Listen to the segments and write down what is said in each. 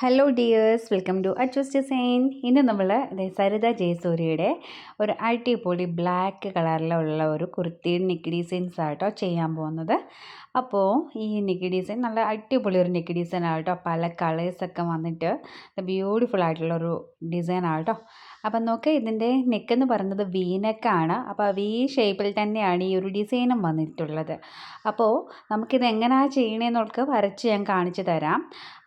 Hello dears welcome to Achu's design ഇന്ന് നമ്മൾ സരിത ജയസൂര്യയുടെ ഒരു അടിപൊളി ബ്ലാക്ക് കളറിലുള്ള ഒരു കുർത്തി നെക്ക് ഡിസൈൻസ് ആട്ടോ ചെയ്യാൻ പോകുന്നത്. അപ്പോൾ ഈ നെക്ക് ഡിസൈൻ നല്ല അടിപൊളി ഒരു നെക്ക് ഡിസൈൻ ആട്ടോ. പല കളേഴ്സൊക്കെ വന്നിട്ട് ബ്യൂട്ടിഫുൾ ആയിട്ടുള്ളൊരു ഡിസൈൻ ആട്ടോ. അപ്പം നോക്ക് ഇതിന്റെ നെക്ക് എന്ന് പറയുന്നത് വി നെക്കാണ് അപ്പോൾ വി ഷേപ്പിൽ തന്നെയാണ് ഈ ഒരു ഡിസൈനും വന്നിട്ടുള്ളത്. അപ്പോൾ നമുക്കിത് എങ്ങനെയാണ് ചെയ്യണേന്നൊക്കെ വരച്ച് ഞാൻ കാണിച്ചു തരാം.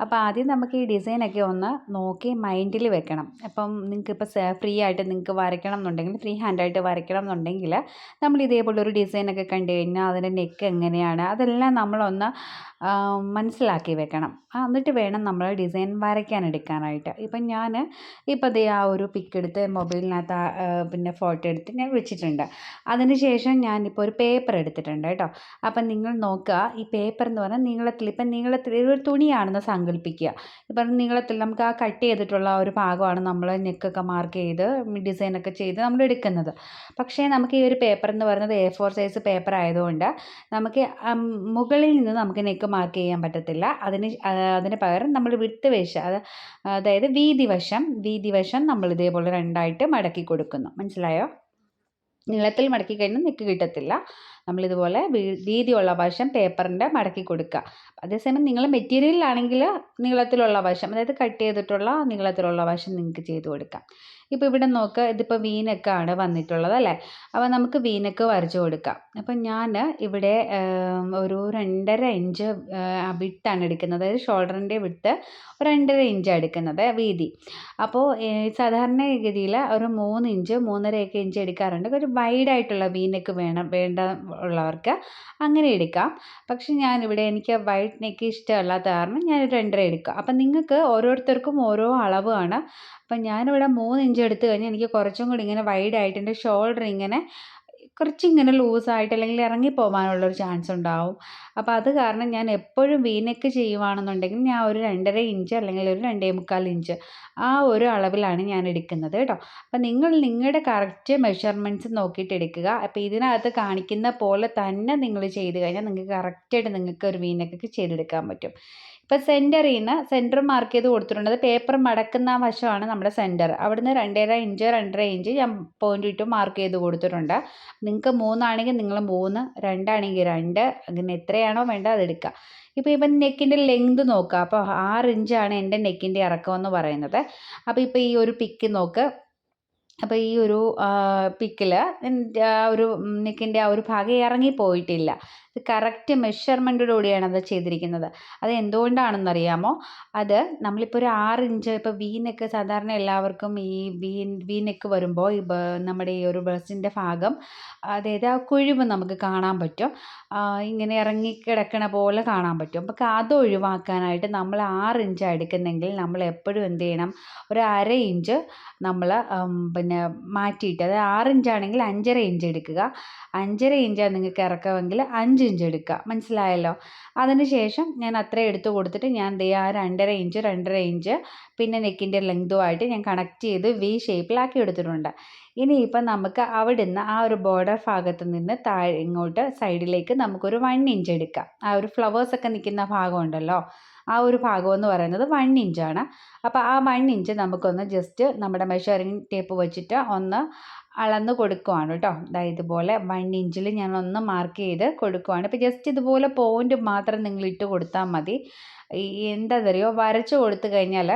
അപ്പോൾ ആദ്യം നമുക്ക് ഈ ഡിസൈനൊക്കെ ഒന്ന് നോക്കി മൈൻഡിൽ വെക്കണം. അപ്പം നിങ്ങൾക്ക് ഇപ്പോൾ ഫ്രീ ആയിട്ട് നിങ്ങൾക്ക് വരയ്ക്കണം എന്നുണ്ടെങ്കിൽ ഫ്രീ ഹാൻഡായിട്ട് വരയ്ക്കണം എന്നുണ്ടെങ്കിൽ നമ്മൾ ഇതേപോലെ ഒരു ഡിസൈനൊക്കെ കണ്ടു കഴിഞ്ഞാൽ അതിന്റെ നെക്ക് എങ്ങനെയാണ് അതെല്ലാം നമ്മളൊന്ന് മനസ്സിലാക്കി വെക്കണം. എന്നിട്ട് വേണം നമ്മൾ ഡിസൈൻ വരയ്ക്കാൻ എടുക്കാനായിട്ട്. ഇപ്പം ഞാൻ ഇപ്പോൾ ദേ ആ ഒരു പിക്ക് എടുത്ത് മൊബൈലിനകത്ത് പിന്നെ ഫോട്ടോ എടുത്ത് ഞാൻ വെച്ചിട്ടുണ്ട് അതിനുശേഷം ഞാനിപ്പോൾ ഒരു പേപ്പർ എടുത്തിട്ടുണ്ട് കേട്ടോ. അപ്പം നിങ്ങൾ നോക്കുക ഈ പേപ്പർ എന്ന് പറഞ്ഞാൽ നീളത്തിൽ ഇപ്പം നീളത്തിൽ ഒരു തുണിയാണെന്ന് സങ്കല്പിക്കുക. ഇപ്പം നീളത്തിൽ നമുക്ക് ആ കട്ട് ചെയ്തിട്ടുള്ള ഒരു ഭാഗമാണ് നമ്മൾ നെക്കൊക്കെ മാർക്ക് ചെയ്ത് ഡിസൈനൊക്കെ ചെയ്ത് നമ്മൾ എടുക്കുന്നത്. പക്ഷേ നമുക്ക് ഈ ഒരു പേപ്പർ എന്ന് പറയുന്നത് എ ഫോർ സൈസ് പേപ്പർ ആയതുകൊണ്ട് നമുക്ക് മുകളിൽ നിന്ന് നമുക്ക് നെക്ക് മാർക്ക് ചെയ്യാൻ പറ്റത്തില്ല. അതിന് അതിന് പകരം നമ്മൾ വിട്ട് വശം അത് അതായത് വീതി വശം വീതി വശം നമ്മൾ ഇതേപോലെ രണ്ടായിട്ട് മടക്കി കൊടുക്കുന്നു. മനസ്സിലായോ? നീളത്തിൽ മടക്കി കഴിഞ്ഞാൽ നിൽക്ക് കിട്ടത്തില്ല. നമ്മളിതുപോലെ വീതിയുള്ള വശം പേപ്പറിന്റെ മടക്കി കൊടുക്കുക. അതേസമയം നിങ്ങൾ മെറ്റീരിയലാണെങ്കിൽ നീളത്തിലുള്ള വശം അതായത് കട്ട് ചെയ്തിട്ടുള്ള നീളത്തിലുള്ള വശം നിങ്ങൾക്ക് ചെയ്ത് കൊടുക്കാം. ഇപ്പോൾ ഇവിടെ നോക്കുക ഇതിപ്പോൾ വീനക്കാണ് വന്നിട്ടുള്ളത് അല്ലേ? അപ്പോൾ നമുക്ക് വീനക്ക് വരച്ച് കൊടുക്കാം. അപ്പം ഞാൻ ഇവിടെ ഒരു രണ്ടര ഇഞ്ച് വിട്ടാണ് എടുക്കുന്നത്. അതായത് ഷോൾഡറിന്റെ വിട്ട് രണ്ടര ഇഞ്ച് എടുക്കുന്നത് വീതി. അപ്പോൾ സാധാരണ ഗതിയിൽ ഒരു മൂന്ന് ഇഞ്ച് മൂന്നരയൊക്കെ ഇഞ്ച് എടുക്കാറുണ്ട്. ഒരു വൈഡായിട്ടുള്ള വീനക്ക് വേണം വേണ്ട ഉള്ളവർക്ക് അങ്ങനെ എടുക്കാം. പക്ഷെ ഞാനിവിടെ എനിക്ക് വൈഡ് നെക്ക് ഇഷ്ടമല്ലാത്ത കാരണം ഞാൻ രണ്ടര എടുക്കാം. അപ്പം നിങ്ങൾക്ക് ഓരോരുത്തർക്കും ഓരോ അളവാണ്. അപ്പം ഞാനിവിടെ മൂന്ന് ഇഞ്ച് എടുത്തു കഴിഞ്ഞാൽ എനിക്ക് കുറച്ചും കൂടി ഇങ്ങനെ വൈഡായിട്ട് എന്റെ ഷോൾഡർ ഇങ്ങനെ കുറച്ചിങ്ങനെ ലൂസായിട്ട് അല്ലെങ്കിൽ ഇറങ്ങിപ്പോകാനുള്ളൊരു ചാൻസ് ഉണ്ടാവും. അപ്പോൾ അത് കാരണം ഞാൻ എപ്പോഴും വീനെക്ക് ചെയ്യുവാണെന്നുണ്ടെങ്കിൽ ഞാൻ ഒരു രണ്ടര ഇഞ്ച് അല്ലെങ്കിൽ ഒരു രണ്ടേ മുക്കാൽ ഇഞ്ച് ആ ഒരു അളവിലാണ് ഞാൻ എടുക്കുന്നത് കേട്ടോ. അപ്പോൾ നിങ്ങൾ നിങ്ങളുടെ കറക്റ്റ് മെഷർമെന്റ്സ് നോക്കിയിട്ട് എടുക്കുക. അപ്പോൾ ഇതിനകത്ത് കാണിക്കുന്ന പോലെ തന്നെ നിങ്ങൾ ചെയ്ത് കഴിഞ്ഞാൽ നിങ്ങൾക്ക് കറക്റ്റായിട്ട് നിങ്ങൾക്ക് ഒരു വീനക്കൊക്കെ ചെയ്തെടുക്കാൻ പറ്റും. ഇപ്പോൾ സെന്ററിൽ നിന്ന് സെന്റർ മാർക്ക് ചെയ്ത് കൊടുത്തിട്ടുണ്ട് പേപ്പർ മടക്കുന്ന വശമാണ് നമ്മുടെ സെന്റർ അവിടുന്ന് രണ്ടര ഇഞ്ച് രണ്ടര ഇഞ്ച് ഞാൻ പോയിന്റ് ഇട്ട് മാർക്ക് ചെയ്ത് കൊടുത്തിട്ടുണ്ട്. നിങ്ങൾക്ക് മൂന്നാണെങ്കിൽ നിങ്ങൾ മൂന്ന് രണ്ടാണെങ്കിൽ രണ്ട് അങ്ങനെ എത്രയാണോ വേണ്ടത് അതെടുക്കുക ഇപ്പോൾ ഇപ്പം നെക്കിന്റെ ലെങ്ത് നോക്കുക അപ്പോൾ ആറ് ഇഞ്ചാണ് എന്റെ നെക്കിന്റെ ഇറക്കം എന്ന് പറയുന്നത്. അപ്പോൾ ഇപ്പോൾ ഈ ഒരു പിക്ക് നോക്ക്. അപ്പോൾ ഈ ഒരു പിക്കിൽ എന്റെ ആ ഒരു നെക്കിന്റെ ആ ഒരു ഭാഗം ഇറങ്ങിപ്പോയിട്ടില്ല ഇത് കറക്റ്റ് മെഷർമെന്റോടുകൂടിയാണ് അത് ചെയ്തിരിക്കുന്നത്. അത് എന്തുകൊണ്ടാണെന്നറിയാമോ? അത് നമ്മളിപ്പോൾ ഒരു ആറ് ഇഞ്ച് ഇപ്പോൾ വി നെക്ക് സാധാരണ എല്ലാവർക്കും ഈ വി വി നെക്ക് വരുമ്പോൾ ഈ നമ്മുടെ ഈ ഒരു ബ്രസ്റ്റിന്റെ ഭാഗം അതായത് ആ കുഴിവ് നമുക്ക് കാണാൻ പറ്റും. ഇങ്ങനെ ഇറങ്ങി കിടക്കണ പോലെ കാണാൻ പറ്റും. അപ്പോൾ അത് ഒഴിവാക്കാനായിട്ട് നമ്മൾ ആറ് ഇഞ്ച് എടുക്കുന്നെങ്കിൽ നമ്മൾ എപ്പോഴും എന്ത് ചെയ്യണം? ഒരു അര ഇഞ്ച് നമ്മൾ പിന്നെ മാറ്റിയിട്ട് അത് ആറ് ഇഞ്ചാണെങ്കിൽ അഞ്ചര ഇഞ്ച് എടുക്കുക. അഞ്ചര ഇഞ്ചാണ് നിങ്ങൾക്ക് ഇറക്കമെങ്കിൽ അഞ്ച് ഇഞ്ച് എടുക്കുക. മനസ്സിലായല്ലോ? അതിനുശേഷം ഞാൻ അത്രയും എടുത്ത് കൊടുത്തിട്ട് ഞാൻ ദേ ആ രണ്ടര ഇഞ്ച് രണ്ടര ഇഞ്ച് പിന്നെ നെക്കിന്റെ ലെങ്തുമായിട്ട് ഞാൻ കണക്ട് ചെയ്ത് വി ഷേപ്പിലാക്കി എടുത്തിട്ടുണ്ട്. ഇനിയിപ്പം നമുക്ക് അവിടെ നിന്ന് ആ ഒരു ബോർഡർ ഭാഗത്ത് നിന്ന് താഴെ ഇങ്ങോട്ട് സൈഡിലേക്ക് നമുക്കൊരു വൺ ഇഞ്ച് എടുക്കാം. ആ ഒരു ഫ്ലവേഴ്സൊക്കെ നിൽക്കുന്ന ഭാഗമുണ്ടല്ലോ ആ ഒരു ഭാഗം എന്ന് പറയുന്നത് വൺ ഇഞ്ചാണ് അപ്പോൾ ആ വൺ ഇഞ്ച് നമുക്കൊന്ന് ജസ്റ്റ് നമ്മുടെ മെഷറിങ് ടേപ്പ് വെച്ചിട്ട് ഒന്ന് അളന്ന് കൊടുക്കുവാണ് കേട്ടോ. അതായത് ഇതുപോലെ വൺ ഇഞ്ചിൽ ഞാൻ ഒന്ന് മാർക്ക് ചെയ്ത് കൊടുക്കുവാണ്. ഇപ്പോൾ ജസ്റ്റ് ഇതുപോലെ പോയിന്റ് മാത്രം നിങ്ങൾ ഇട്ട് കൊടുത്താൽ മതി. എന്താണെന്നറിയോ വരച്ച് കൊടുത്തു കഴിഞ്ഞാൽ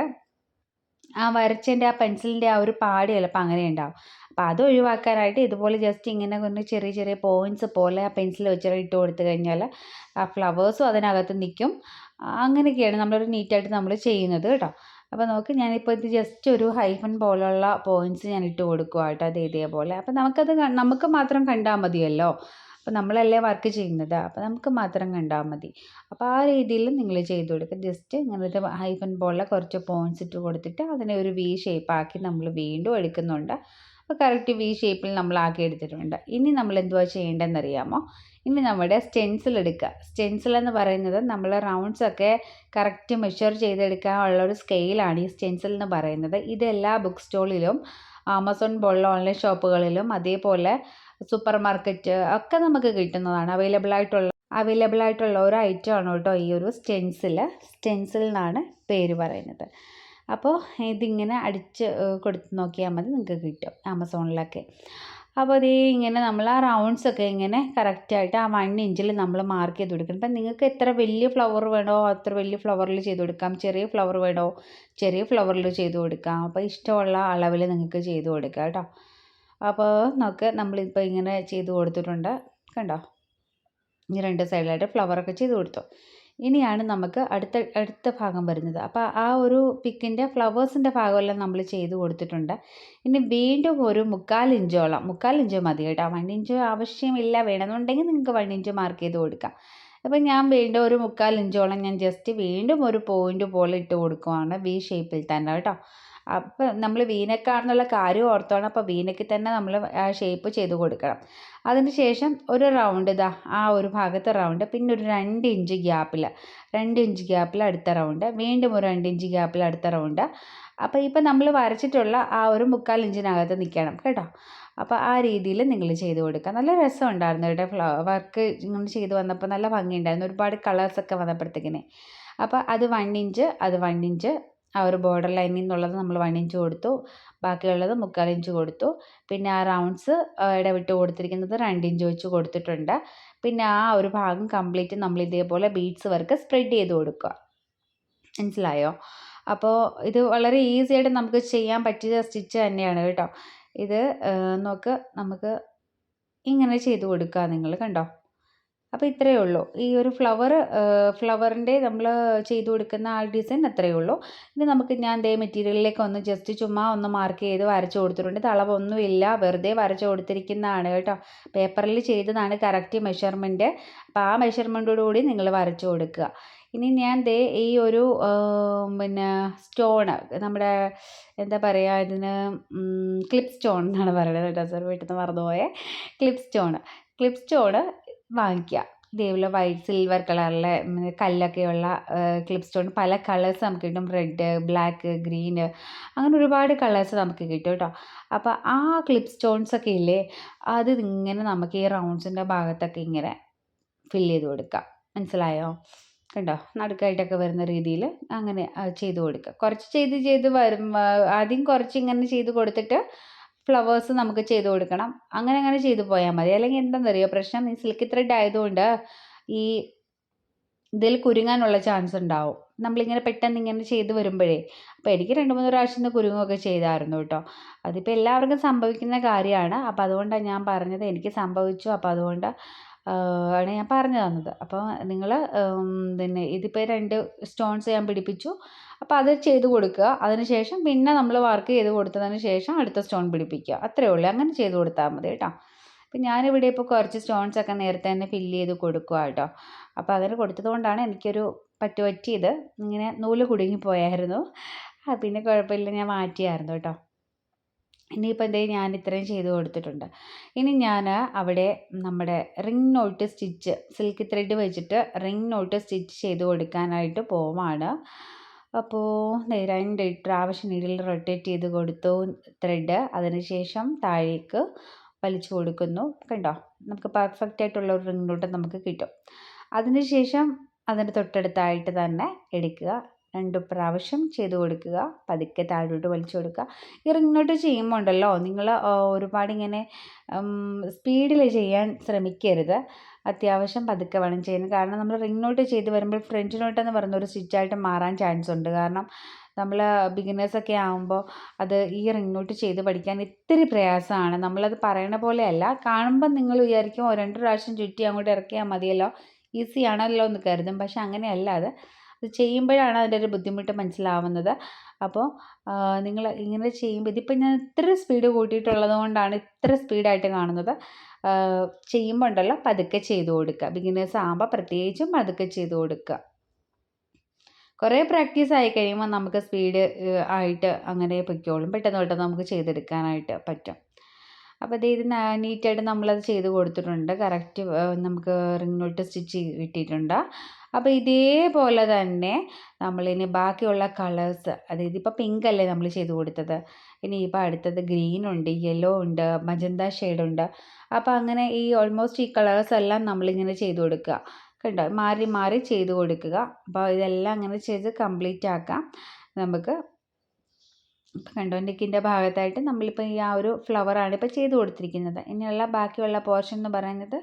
ആ വരച്ചതിന്റെ ആ പെൻസിലിന്റെ ആ ഒരു പാട് ചിലപ്പോൾ അങ്ങനെ ഉണ്ടാവും. അപ്പോൾ അത് ഒഴിവാക്കാനായിട്ട് ഇതുപോലെ ജസ്റ്റ് ഇങ്ങനെ കൊണ്ട് ചെറിയ ചെറിയ പോയിന്റ്സ് പോലെ ആ പെൻസിൽ വെച്ചിട്ട് ഇട്ട് കൊടുത്തു കഴിഞ്ഞാൽ ആ ഫ്ലവേഴ്സും അതിനകത്ത് നിൽക്കും അങ്ങനെയൊക്കെയാണ് നമ്മളൊരു നീറ്റായിട്ട് നമ്മൾ ചെയ്യുന്നത് കേട്ടോ. അപ്പോൾ നോക്ക് ഞാനിപ്പോൾ ഇത് ജസ്റ്റ് ഒരു ഹൈഫൺ പോലുള്ള പോയിന്റ്സ് ഞാൻ ഇട്ട് കൊടുക്കുക കേട്ടോ അത് ഇതേപോലെ. അപ്പോൾ നമുക്കത് നമുക്ക് മാത്രം കണ്ടാൽ മതിയല്ലോ. അപ്പോൾ നമ്മളല്ലേ വർക്ക് ചെയ്യുന്നത്? അപ്പോൾ നമുക്ക് മാത്രം കണ്ടാൽ മതി. അപ്പോൾ ആ രീതിയിൽ നിങ്ങൾ ചെയ്ത് കൊടുക്കുക ജസ്റ്റ് ഇങ്ങനത്തെ ഹൈഫൻ പോലുള്ള കുറച്ച് പോയിൻസ് ഇട്ട് കൊടുത്തിട്ട് അതിനെ ഒരു വി ഷേപ്പാക്കി നമ്മൾ വീണ്ടും എടുക്കുന്നുണ്ട്. അപ്പോൾ കറക്റ്റ് വി ഷേപ്പിൽ നമ്മൾ ആക്കി എടുത്തിട്ടുണ്ട്. ഇനി നമ്മൾ എന്തുവാ ചെയ്യേണ്ടതെന്ന് അറിയാമോ ഇനി നമ്മുടെ സ്റ്റെൻസിൽ എടുക്കുക. സ്റ്റെൻസിൽ എന്ന് പറയുന്നത് നമ്മൾ റൗണ്ട്സ് ഒക്കെ കറക്റ്റ് മെഷർ ചെയ്തെടുക്കാനുള്ള ഒരു സ്കെയിലാണ് ഈ സ്റ്റെൻസിൽ എന്ന് പറയുന്നത്. ഇത് എല്ലാ ബുക്ക് സ്റ്റോളിലും ആമസോൺ പോലുള്ള ഓൺലൈൻ ഷോപ്പുകളിലും അതേപോലെ സൂപ്പർ മാർക്കറ്റ് ഒക്കെ നമുക്ക് കിട്ടുന്നതാണ്. അവൈലബിൾ ആയിട്ടുള്ള അവൈലബിൾ ആയിട്ടുള്ള ഒരു ഐറ്റം ആണ് കേട്ടോ ഈ ഒരു സ്റ്റെൻസിൽ സ്റ്റെൻസിൽ എന്നാണ് പേര് പറയുന്നത്. അപ്പോൾ ഇതിങ്ങനെ അടിച്ച് കൊടുത്ത് നോക്കിയാൽ മതി നിങ്ങൾക്ക് കിട്ടും ആമസോണിലൊക്കെ. അപ്പോൾ അതേ ഇങ്ങനെ നമ്മൾ ആ റൗണ്ട്സ് ഒക്കെ ഇങ്ങനെ കറക്റ്റായിട്ട് ആ വൺ ഇഞ്ചിൽ നമ്മൾ മാർക്ക് ചെയ്ത് കൊടുക്കണം. ഇപ്പം നിങ്ങൾക്ക് എത്ര വലിയ ഫ്ലവർ വേണോ അത്ര വലിയ ഫ്ലവറിൽ ചെയ്ത് കൊടുക്കാം. ചെറിയ ഫ്ലവർ വേണോ ചെറിയ ഫ്ലവറിൽ ചെയ്ത് കൊടുക്കാം. അപ്പോൾ ഇഷ്ടമുള്ള അളവിൽ നിങ്ങൾക്ക് ചെയ്ത് കൊടുക്കാം കേട്ടോ. അപ്പോൾ നമുക്ക് നമ്മളിപ്പോൾ ഇങ്ങനെ ചെയ്ത് കൊടുത്തിട്ടുണ്ട്. കണ്ടോ? ഈ രണ്ട് സൈഡിലായിട്ട് ഫ്ലവറൊക്കെ ചെയ്ത് കൊടുത്തു. ഇനിയാണ് നമുക്ക് അടുത്ത അടുത്ത ഭാഗം വരുന്നത്. അപ്പോൾ ആ ഒരു പിക്കിന്റെ ഫ്ലവേഴ്സിന്റെ ഭാഗമെല്ലാം നമ്മൾ ചെയ്ത് കൊടുത്തിട്ടുണ്ട്. ഇനി വീണ്ടും ഒരു മുക്കാൽ ഇഞ്ചോളം മുക്കാൽ ഇഞ്ച് മതി കേട്ടോ. വൺ ഇഞ്ച് ആവശ്യമില്ല. വേണമെന്നുണ്ടെങ്കിൽ നിങ്ങൾക്ക് വൺ ഇഞ്ച് മാർക്ക് ചെയ്ത് കൊടുക്കാം. അപ്പോൾ ഞാൻ വീണ്ടും ഒരു മുക്കാൽ ഇഞ്ചോളം ഞാൻ ജസ്റ്റ് വീണ്ടും ഒരു പോയിന്റ് പോലെ ഇട്ട് കൊടുക്കുവാണ് വി ഷേപ്പിൽ തന്നെ കേട്ടോ. അപ്പോൾ നമ്മൾ വീനക്കാണെന്നുള്ള കാര്യം ഓർത്തോണം. അപ്പോൾ വീനയ്ക്ക് തന്നെ നമ്മൾ ഷേപ്പ് ചെയ്ത് കൊടുക്കണം. അതിന് ശേഷം ഒരു റൗണ്ട് ഇതാ ആ ഒരു ഭാഗത്ത് റൗണ്ട് പിന്നെ ഒരു രണ്ട് ഇഞ്ച് ഗ്യാപ്പിൽ രണ്ട് ഇഞ്ച് ഗ്യാപ്പിൽ അടുത്ത റൗണ്ട് വീണ്ടും ഒരു രണ്ട് ഇഞ്ച് ഗ്യാപ്പിൽ അടുത്ത റൗണ്ട് അപ്പോൾ ഇപ്പം നമ്മൾ വരച്ചിട്ടുള്ള ആ ഒരു മുക്കാൽ ഇഞ്ചിനകത്ത് നിൽക്കണം കേട്ടോ. അപ്പോൾ ആ രീതിയിൽ നിങ്ങൾ ചെയ്ത് കൊടുക്കുക നല്ല രസമുണ്ടായിരുന്നു ഇവിടെ ഫ്ലോ വർക്ക് ഇങ്ങനെ ചെയ്ത് വന്നപ്പോൾ നല്ല ഭംഗിയുണ്ടായിരുന്നു. ഒരുപാട് കളേഴ്സൊക്കെ വന്നപ്പോഴത്തേക്കിനെ. അപ്പോൾ അത് വൺ ഇഞ്ച് അത് വൺ ഇഞ്ച് ആ ഒരു ബോർഡർ ലൈനിൽ നിന്നുള്ളത് നമ്മൾ വൺ ഇഞ്ച് കൊടുത്തു. ബാക്കിയുള്ളത് മുക്കാൽ ഇഞ്ച് കൊടുത്തു. പിന്നെ ആ റൗണ്ട്സ് ഇടവിട്ട് കൊടുത്തിരിക്കുന്നത് രണ്ട് ഇഞ്ച് വെച്ച് കൊടുത്തിട്ടുണ്ട്. പിന്നെ ആ ഒരു ഭാഗം കംപ്ലീറ്റ് നമ്മൾ ഇതേപോലെ ബീഡ്സ് വർക്ക് സ്പ്രെഡ് ചെയ്ത് കൊടുക്കുക. മനസ്സിലായോ? അപ്പോൾ ഇത് വളരെ ഈസി ആയിട്ട് നമുക്ക് ചെയ്യാൻ പറ്റിയ സ്റ്റിച്ച് തന്നെയാണ് കേട്ടോ. ഇത് നോക്ക് നമുക്ക് ഇങ്ങനെ ചെയ്ത് കൊടുക്കുക നിങ്ങൾ കണ്ടോ? അപ്പോൾ ഇത്രയേ ഉള്ളൂ. ഈ ഒരു ഫ്ലവർ ഫ്ലവറിന്റെ നമ്മൾ ചെയ്തു കൊടുക്കുന്ന ആ ഡിസൈൻ അത്രയേ ഉള്ളൂ. ഇനി നമുക്ക് ഞാൻ ദേ മെറ്റീരിയലിലേക്ക് ഒന്ന് ജസ്റ്റ് ചുമ്മാ ഒന്ന് മാർക്ക് ചെയ്ത് വരച്ച് കൊടുത്തിട്ടുണ്ട്. തളവൊന്നുമില്ല വെറുതെ വരച്ച് കൊടുത്തിരിക്കുന്നതാണ് കേട്ടോ. പേപ്പറിൽ ചെയ്തതാണ് കറക്റ്റ് മെഷർമെന്റ് അപ്പോൾ ആ മെഷർമെന്റോടുകൂടി നിങ്ങൾ വരച്ച് കൊടുക്കുക. ഇനി ഞാൻ ദേ ഈ ഒരു പിന്നെ സ്റ്റോണ് നമ്മുടെ എന്താ പറയുക ഇതിന് ക്ലിപ്പ് സ്റ്റോൺ എന്നാണ് പറയുന്നത് കേട്ടോ. സർ വീട്ടിൽ നിന്ന് മറന്നുപോയെ. ക്ലിപ്പ് സ്റ്റോണ് ക്ലിപ്പ് സ്റ്റോണ് വാങ്ങിക്കുക ഇതേപോലെ വൈറ്റ് സിൽവർ കളറിലെ കല്ലൊക്കെയുള്ള ക്ലിപ്പ് സ്റ്റോൺ പല കളേഴ്സ് നമുക്ക് കിട്ടും. റെഡ് ബ്ലാക്ക് ഗ്രീന് അങ്ങനെ ഒരുപാട് കളേഴ്സ് നമുക്ക് കിട്ടും കേട്ടോ അപ്പോൾ ആ ക്ലിപ്പ് സ്റ്റോൺസ് ഒക്കെ ഇല്ലേ അത് ഇങ്ങനെ നമുക്ക് ഈ റൗണ്ട്സിന്റെ ഭാഗത്തൊക്കെ ഇങ്ങനെ ഫില്ല് ചെയ്ത് കൊടുക്കാം മനസ്സിലായോ? കണ്ടോ? നടുക്കായിട്ടൊക്കെ വരുന്ന രീതിയിൽ അങ്ങനെ ചെയ്ത് കൊടുക്കുക കുറച്ച് ചെയ്ത് ചെയ്ത് വരും ആദ്യം കുറച്ച് ഇങ്ങനെ ചെയ്ത് കൊടുത്തിട്ട് ഫ്ലവേഴ്സ് നമുക്ക് ചെയ്ത് കൊടുക്കണം. അങ്ങനെ അങ്ങനെ ചെയ്ത് പോയാൽ മതി. അല്ലെങ്കിൽ എന്താണെന്നറിയോ പ്രശ്നം ഈ സിൽക്ക് ത്രെഡ് ആയതുകൊണ്ട് ഈ ഇതിൽ കുരുങ്ങാനുള്ള ചാൻസ് ഉണ്ടാവും. നമ്മളിങ്ങനെ പെട്ടെന്ന് ഇങ്ങനെ ചെയ്ത് വരുമ്പോഴേ. അപ്പോൾ എനിക്ക് രണ്ട് മൂന്ന് പ്രാവശ്യം കുരുങ്ങൊക്കെ ചെയ്തായിരുന്നു കേട്ടോ. അതിപ്പോൾ എല്ലാവർക്കും സംഭവിക്കുന്ന കാര്യമാണ്. അപ്പോൾ അതുകൊണ്ടാണ് ഞാൻ പറഞ്ഞത് എനിക്ക് സംഭവിച്ചു. അപ്പോൾ അതുകൊണ്ട് ആണ് ഞാൻ പറഞ്ഞു തന്നത്. അപ്പോൾ നിങ്ങൾ പിന്നെ ഇതിപ്പോൾ രണ്ട് സ്റ്റോൺസ് ഞാൻ പിടിപ്പിച്ചു. അപ്പോൾ അത് ചെയ്ത് കൊടുക്കുക. അതിനുശേഷം പിന്നെ നമ്മൾ വർക്ക് ചെയ്ത് കൊടുത്തതിന് ശേഷം അടുത്ത സ്റ്റോൺ പിടിപ്പിക്കുക. അത്രയേ ഉള്ളൂ. അങ്ങനെ ചെയ്ത് കൊടുത്താൽ മതി കേട്ടോ. അപ്പം ഞാനിവിടെ ഇപ്പോൾ കുറച്ച് സ്റ്റോൺസ് ഒക്കെ നേരത്തെ തന്നെ ഫില്ല് ചെയ്ത് കൊടുക്കുക കേട്ടോ. അപ്പോൾ അങ്ങനെ കൊടുത്തത് കൊണ്ടാണ് എനിക്കൊരു പറ്റുപറ്റിയത്. ഇങ്ങനെ നൂൽ കുടുങ്ങിപ്പോയായിരുന്നു. പിന്നെ കുഴപ്പമില്ല. ഞാൻ മാറ്റിയായിരുന്നു കേട്ടോ. ഇനിയിപ്പോൾ എന്തേ ഞാൻ ഇത്രയും ചെയ്ത് കൊടുത്തിട്ടുണ്ട്. ഇനി ഞാൻ അവിടെ നമ്മുടെ ring knot stitch silk thread വെച്ചിട്ട് റിംഗ് നോട്ട് സ്റ്റിച്ച് ചെയ്ത് കൊടുക്കാനായിട്ട് പോവാണ്. അപ്പോൾ രണ്ട് പ്രാവശ്യം നീഡിൽ റൊട്ടേറ്റ് ചെയ്ത് കൊടുത്തു ത്രെഡ്. അതിനുശേഷം താഴേക്ക് വലിച്ചു കൊടുക്കുന്നു. കണ്ടോ? നമുക്ക് പെർഫെക്റ്റ് ആയിട്ടുള്ള ഒരു റിംഗ് നോട്ട് നമുക്ക് കിട്ടും. അതിനുശേഷം അതിന്റെ തൊട്ടടുത്തായിട്ട് തന്നെ എടുക്കുക. രണ്ട് പ്രാവശ്യം ചെയ്ത് കൊടുക്കുക. പതുക്കെ താഴോട്ട് വലിച്ചു കൊടുക്കുക. നോട്ട് ചെയ്യുമ്പോൾ ഉണ്ടല്ലോ നിങ്ങൾ ഒരുപാട് ഇങ്ങനെ സ്പീഡിൽ ചെയ്യാൻ ശ്രമിക്കരുത്. അത്യാവശ്യം പതുക്കെ വേണം ചെയ്യുന്നത്. കാരണം നമ്മൾ റിംഗ് നോട്ട് ചെയ്ത് വരുമ്പോൾ ഫ്രഞ്ച് നോട്ട് എന്ന് പറയുന്ന ഒരു സ്റ്റിച്ചായിട്ട് മാറാൻ ചാൻസ് ഉണ്ട്. കാരണം നമ്മൾ ബിഗിനേഴ്സൊക്കെ ആകുമ്പോൾ അത് ഈ റിംഗ് നോട്ട് ചെയ്ത് പഠിക്കാൻ ഇത്തിരി പ്രയാസമാണ്. നമ്മളത് പറയണ പോലെയല്ല. കാണുമ്പോൾ നിങ്ങൾ വിചാരിക്കും രണ്ട് പ്രാവശ്യം ചുറ്റി അങ്ങോട്ട് ഇറക്കിയാൽ മതിയല്ലോ. ഈസി ആണല്ലോ എന്ന് കരുതും. പക്ഷെ അങ്ങനെയല്ല അത്. അത് ചെയ്യുമ്പോഴാണ് അതിന്റെ ഒരു ബുദ്ധിമുട്ട് മനസ്സിലാവുന്നത്. അപ്പോൾ നിങ്ങൾ ഇങ്ങനെ ചെയ്യുമ്പോൾ ഇതിപ്പോൾ ഞാൻ ഇത്ര സ്പീഡ് കൂട്ടിയിട്ടുള്ളത് കൊണ്ടാണ് ഇത്ര സ്പീഡായിട്ട് കാണുന്നത്. ചെയ്യുമ്പോൾ ഉണ്ടല്ലോ പതുക്കെ ചെയ്ത് കൊടുക്കുക. ബിഗിനേഴ്സ് ആകുമ്പോൾ പ്രത്യേകിച്ചും പതുക്കെ ചെയ്ത് കൊടുക്കുക. കുറേ പ്രാക്ടീസ് ആയി കഴിയുമ്പോൾ നമുക്ക് സ്പീഡ് ആയിട്ട് അങ്ങനെ പൊയ്ക്കോളും. പെട്ടെന്ന് പെട്ടെന്ന് നമുക്ക് ചെയ്തെടുക്കാനായിട്ട് പറ്റും. അപ്പോൾ ഇത് ഇത് നീറ്റായിട്ട് നമ്മളത് ചെയ്ത് കൊടുത്തിട്ടുണ്ട്. കറക്റ്റ് നമുക്ക് റിങ്ങോട്ട് സ്റ്റിച്ച് കിട്ടിയിട്ടുണ്ട്. അപ്പോൾ ഇതേപോലെ തന്നെ നമ്മളിനി ബാക്കിയുള്ള കളേഴ്സ് അതായത് ഇപ്പോൾ പിങ്ക് അല്ലേ നമ്മൾ ചെയ്ത് കൊടുത്തത്. ഇനി ഇപ്പോൾ അടുത്തത് ഗ്രീൻ ഉണ്ട് യെല്ലോ ഉണ്ട് മജന്ത ഷെയ്ഡ് ഉണ്ട്. അപ്പോൾ അങ്ങനെ ഈ ഓൾമോസ്റ്റ് ഈ കളേഴ്സ് എല്ലാം നമ്മളിങ്ങനെ ചെയ്ത് കൊടുക്കുക. കണ്ടോ? മാറി മാറി ചെയ്ത് കൊടുക്കുക. അപ്പോൾ ഇതെല്ലാം അങ്ങനെ ചെയ്ത് കംപ്ലീറ്റ് ആക്കാം. നമുക്ക് കണ്ടോ? നെക്കിന്റെ ഭാഗത്തായിട്ട് നമ്മളിപ്പോൾ ഈ ആ ഒരു ഫ്ലവറാണ് ഇപ്പോൾ ചെയ്ത് കൊടുത്തിരിക്കുന്നത്. ഇനിയുള്ള ബാക്കിയുള്ള പോർഷൻ എന്ന് പറയുന്നത്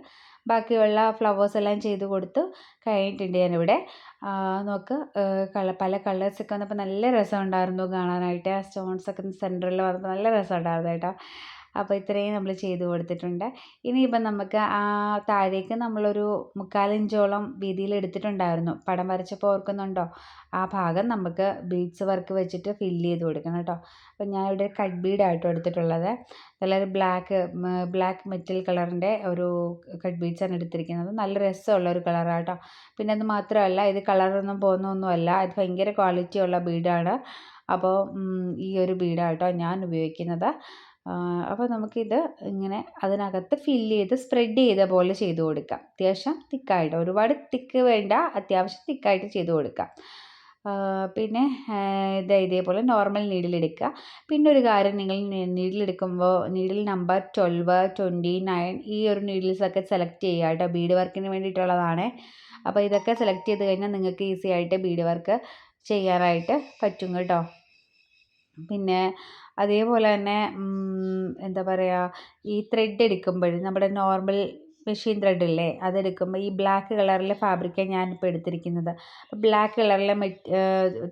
ബാക്കിയുള്ള ഫ്ലവേഴ്സ് എല്ലാം ചെയ്ത് കൊടുത്ത് കഴിഞ്ഞിട്ടുണ്ട് ഞാനിവിടെ. നോക്ക് കള പല കളേഴ്സൊക്കെ വന്നപ്പോൾ നല്ല രസമുണ്ടായിരുന്നു കാണാനായിട്ട്. ആ സ്റ്റോൺസൊക്കെ സെന്ററിൽ വന്നപ്പോൾ നല്ല രസമുണ്ടായിരുന്നു കേട്ടോ. അപ്പോൾ ഇത്രയും നമ്മൾ ചെയ്ത് കൊടുത്തിട്ടുണ്ട്. ഇനിയിപ്പം നമുക്ക് ആ താഴേക്ക് നമ്മളൊരു മുക്കാലിഞ്ചോളം വീതിയിൽ എടുത്തിട്ടുണ്ടായിരുന്നു. പടം വരച്ചപ്പോൾ ഓർക്കുന്നുണ്ടോ? ആ ഭാഗം നമുക്ക് ബീഡ്സ് വർക്ക് വെച്ചിട്ട് ഫില്ല് ചെയ്ത് കൊടുക്കണം കേട്ടോ. അപ്പം ഞാൻ ഇവിടെ കട്ട് ബീഡായിട്ടോ എടുത്തിട്ടുള്ളത്. നല്ലൊരു ബ്ലാക്ക് ബ്ലാക്ക് മെറ്റൽ കളറിന്റെ ഒരു കട്ട് ബീഡ്സാണ് എടുത്തിരിക്കുന്നത്. നല്ല രസമുള്ള ഒരു കളറാണ് കേട്ടോ. പിന്നെ അത് മാത്രമല്ല ഇത് കളറൊന്നും പോകുന്നൊന്നുമല്ല. ഇത് ഭയങ്കര ക്വാളിറ്റിയുള്ള ബീഡാണ് അപ്പോൾ ഈ ഒരു ബീഡാട്ടോ ഞാൻ ഉപയോഗിക്കുന്നത്. അപ്പോൾ നമുക്കിത് ഇങ്ങനെ അതിനകത്ത് ഫില്ല് ചെയ്ത് സ്പ്രെഡ് ചെയ്ത പോലെ ചെയ്ത് കൊടുക്കാം. അത്യാവശ്യം തിക്കായിട്ട് ഒരുപാട് തിക്ക് വേണ്ട അത്യാവശ്യം തിക്കായിട്ട് ചെയ്ത് കൊടുക്കാം. പിന്നെ ഇത് ഇതേപോലെ നോർമൽ നീഡിൽ എടുക്കുക. പിന്നെ ഒരു കാര്യം നിങ്ങൾ നീഡിൽ എടുക്കുമ്പോൾ needle number twelve twenty nine ഈ ഒരു നീഡിൽസൊക്കെ സെലക്ട് ചെയ്യുക കേട്ടോ. ബീഡ് വർക്കിന് വേണ്ടിയിട്ടുള്ളതാണ്. അപ്പോൾ ഇതൊക്കെ സെലക്ട് ചെയ്ത് കഴിഞ്ഞാൽ നിങ്ങൾക്ക് ഈസി ആയിട്ട് ബീഡ് വർക്ക് ചെയ്യാനായിട്ട് പറ്റും കേട്ടോ. പിന്നെ അതേപോലെ തന്നെ എന്താ പറയുക ഈ ത്രെഡ് എടുക്കുമ്പോൾ നമ്മുടെ നോർമൽ മെഷീൻ ത്രെഡ് ഇല്ലേ അതെടുക്കുമ്പോൾ ഈ ബ്ലാക്ക് കളറിലെ ഫാബ്രിക്കാണ് ഞാനിപ്പോൾ എടുത്തിരിക്കുന്നത്. അപ്പോൾ ബ്ലാക്ക് കളറിലെ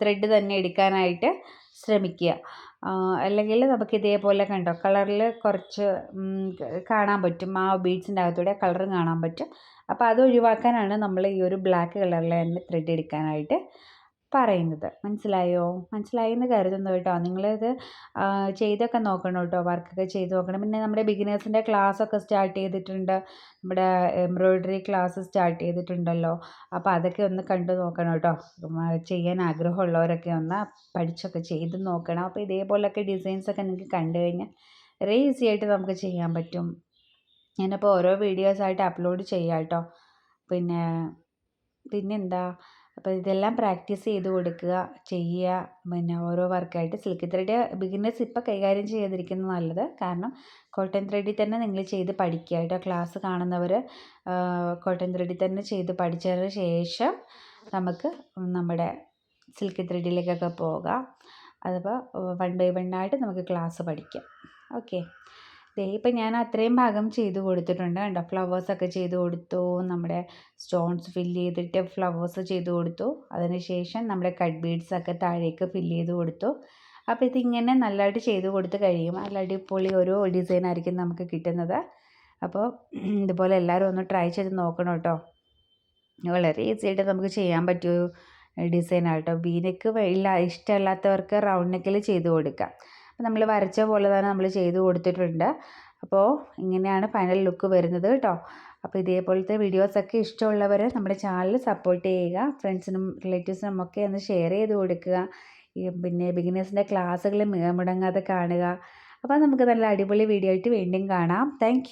ത്രെഡ് തന്നെ എടുക്കാനായിട്ട് ശ്രമിക്കുക. അല്ലെങ്കിൽ നമുക്ക് ഇതേപോലെ കണ്ടോ കളറിൽ കുറച്ച് കാണാൻ പറ്റും. ആ ബീഡ്സിന്റെ അകത്തൂടെ കളർ കാണാൻ പറ്റും. അപ്പോൾ അത് ഒഴിവാക്കാനാണ് നമ്മൾ ഈ ഒരു ബ്ലാക്ക് കളറിലെ തന്നെ ത്രെഡ് എടുക്കാനായിട്ട് പറയുന്നത്. മനസ്സിലായോ? മനസ്സിലായി എന്ന് കരുതുന്നു കേട്ടോ. നിങ്ങളിത് ചെയ്തൊക്കെ നോക്കണം കേട്ടോ. വർക്കൊക്കെ ചെയ്ത് നോക്കണം. പിന്നെ നമ്മുടെ ബിഗിനേഴ്സിന്റെ ക്ലാസ്സൊക്കെ സ്റ്റാർട്ട് ചെയ്തിട്ടുണ്ട്. നമ്മുടെ എംബ്രോയ്ഡറി ക്ലാസ് സ്റ്റാർട്ട് ചെയ്തിട്ടുണ്ടല്ലോ. അപ്പോൾ അതൊക്കെ ഒന്ന് കണ്ടു നോക്കണം കേട്ടോ. ചെയ്യാൻ ആഗ്രഹമുള്ളവരൊക്കെ ഒന്ന് പഠിച്ചൊക്കെ ചെയ്ത് നോക്കണം. അപ്പോൾ ഇതേപോലൊക്കെ ഡിസൈൻസൊക്കെ നിങ്ങൾക്ക് കണ്ടു കഴിഞ്ഞാൽ വളരെ ഈസി ആയിട്ട് നമുക്ക് ചെയ്യാൻ പറ്റും. ഞാനപ്പോൾ ഓരോ വീഡിയോസായിട്ട് അപ്ലോഡ് ചെയ്യാം കേട്ടോ. പിന്നെ പിന്നെന്താ? അപ്പോൾ ഇതെല്ലാം പ്രാക്ടീസ് ചെയ്ത് കൊടുക്കുക ചെയ്യുക പിന്നെ ഓരോ വർക്കായിട്ട് സിൽക്ക് ത്രെഡ് ബിഗിനേഴ്സ് ഇപ്പോൾ കൈകാര്യം ചെയ്യാതിരിക്കുന്നത് നല്ലത്. കാരണം കോട്ടൺ ത്രെഡിൽ തന്നെ നിങ്ങൾ ചെയ്ത് പഠിക്കുക കേട്ടോ. ക്ലാസ് കാണുന്നവർ കോട്ടൺ ത്രെഡിൽ തന്നെ ചെയ്ത് പഠിച്ചതിന് ശേഷം നമുക്ക് നമ്മുടെ സിൽക്ക് ത്രെഡിലേക്കൊക്കെ പോകാം. അതിപ്പോൾ വൺ ബൈ വൺ ആയിട്ട് നമുക്ക് ക്ലാസ് പഠിക്കാം. ഓക്കെ ദേ ഇപ്പം ഞാൻ അത്രയും ഭാഗം ചെയ്ത് കൊടുത്തിട്ടുണ്ട് കണ്ടോ? ഫ്ലവേഴ്സൊക്കെ ചെയ്ത് കൊടുത്തു. നമ്മുടെ സ്റ്റോൺസ് ഫില്ല് ചെയ്തിട്ട് ഫ്ലവേഴ്സ് ചെയ്ത് കൊടുത്തു. അതിനുശേഷം നമ്മുടെ കട്ട് ബീഡ്സൊക്കെ താഴേക്ക് ഫില്ല് ചെയ്ത് കൊടുത്തു. അപ്പോൾ ഇതിങ്ങനെ നല്ലതായിട്ട് ചെയ്ത് കൊടുത്ത് കഴിയും. നല്ല അടിപൊളി ഒരു ഡിസൈൻ ആയിരിക്കും നമുക്ക് കിട്ടുന്നത്. അപ്പോൾ ഇതുപോലെ എല്ലാവരും ഒന്ന് ട്രൈ ചെയ്ത് നോക്കണം കേട്ടോ. വളരെ ഈസി ആയിട്ട് നമുക്ക് ചെയ്യാൻ പറ്റിയ ഡിസൈനാണ് കേട്ടോ. ബീനക്ക് ഇല്ല ഇഷ്ടമല്ലാത്തവർക്ക് റൗണ്ട് നെക്കിൽ ചെയ്ത് കൊടുക്കാം. നമ്മൾ വരച്ച പോലെ തന്നെ നമ്മൾ ചെയ്ത് കൊടുത്തിട്ടുണ്ട്. അപ്പോൾ ഇങ്ങനെയാണ് ഫൈനൽ ലുക്ക് വരുന്നത് കേട്ടോ. അപ്പോൾ ഇതേപോലത്തെ വീഡിയോസൊക്കെ ഇഷ്ടമുള്ളവർ നമ്മുടെ ചാനൽ സപ്പോർട്ട് ചെയ്യുക. ഫ്രണ്ട്സിനും റിലേറ്റീവ്സിനും ഒക്കെ ഒന്ന് ഷെയർ ചെയ്ത് കൊടുക്കുക. പിന്നെ ബിഗിനേഴ്സിന്റെ ക്ലാസ്സുകൾ മുടങ്ങാതെ കാണുക. അപ്പോൾ നമുക്ക് നല്ല അടിപൊളി വീഡിയോ ആയിട്ട് വീണ്ടും കാണാം. താങ്ക്